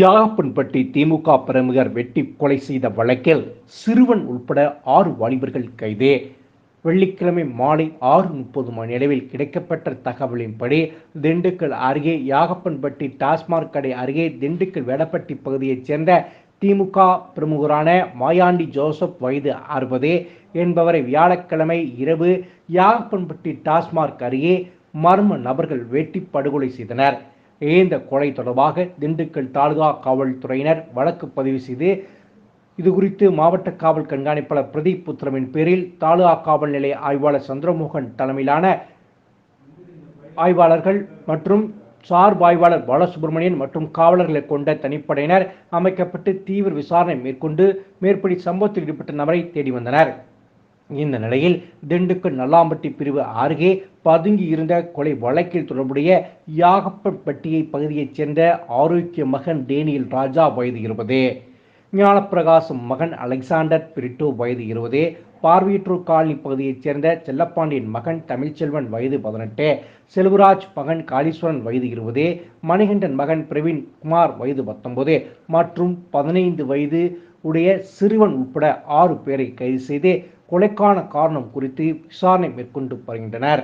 யாகப்பன்பட்டி திமுக பிரமுகர் வெட்டி கொலை செய்த வழக்கில் சிறுவன் உட்பட ஆறு வாலிபர்கள் கைது. வெள்ளிக்கிழமை மாலை ஆறு முப்பது மணி அளவில் கிடைக்கப்பட்ட தகவலின்படி திண்டுக்கல் அருகே யாகப்பன்பட்டி டாஸ்மாக் கடை அருகே திண்டுக்கல் வேடப்பட்டி பகுதியைச் சேர்ந்த திமுக பிரமுகரான மாயாண்டி ஜோசப் வயது அறுபது என்பவரை வியாழக்கிழமை இரவு யாகப்பன்பட்டி டாஸ்மாக் அருகே மர்ம நபர்கள் வெட்டி படுகொலை செய்தனர். இந்த கொலை தொடர்பாக திண்டுக்கல் தாலுகா காவல்துறையினர் வழக்கு பதிவு செய்து இது குறித்து மாவட்ட காவல் கண்காணிப்பாளர் பிரதீப் புத்திரமின் பேரில் தாலுகா காவல் நிலைய ஆய்வாளர் சந்திரமோகன் தலைமையிலான ஆய்வாளர்கள் மற்றும் சார்பு ஆய்வாளர் பாலசுப்ரமணியன் மற்றும் காவலர்களை கொண்ட தனிப்படையினர் அமைக்கப்பட்டு தீவிர விசாரணை மேற்கொண்டு மேற்படி சம்பவத்தில் ஈடுபட்ட நபரை தேடி வந்தனர். இந்த நிலையில் திண்டுக்கல் நல்லாம்பட்டி பிரிவு அருகே பதுங்கி இருந்த கொலை வழக்கில் தொடர்புடைய யாகப்பன்பட்டியை பகுதியைச் சேர்ந்த ஆரோக்கிய மகன் டேனியல் ராஜா வயது இருபது ஞானப்பிரகாசம் மகன் அலெக்சாண்டர் பிரிட்டோ வயது இருபது பார்வையற்றூர் காலனி பகுதியைச் சேர்ந்த செல்லப்பாண்டியன் மகன் தமிழ்ச்செல்வன் வயது பதினெட்டு செல்வராஜ் மகன் காளீஸ்வரன் வயது இருபது மணிகண்டன் மகன் பிரவீன் குமார் வயது பத்தொன்பது மற்றும் பதினைந்து வயது உடைய சிறுவன் உட்பட ஆறு பேரை கைது செய்து கொலைக்கான காரணம் குறித்து விசாரணை மேற்கொண்டு வருகின்றனர்.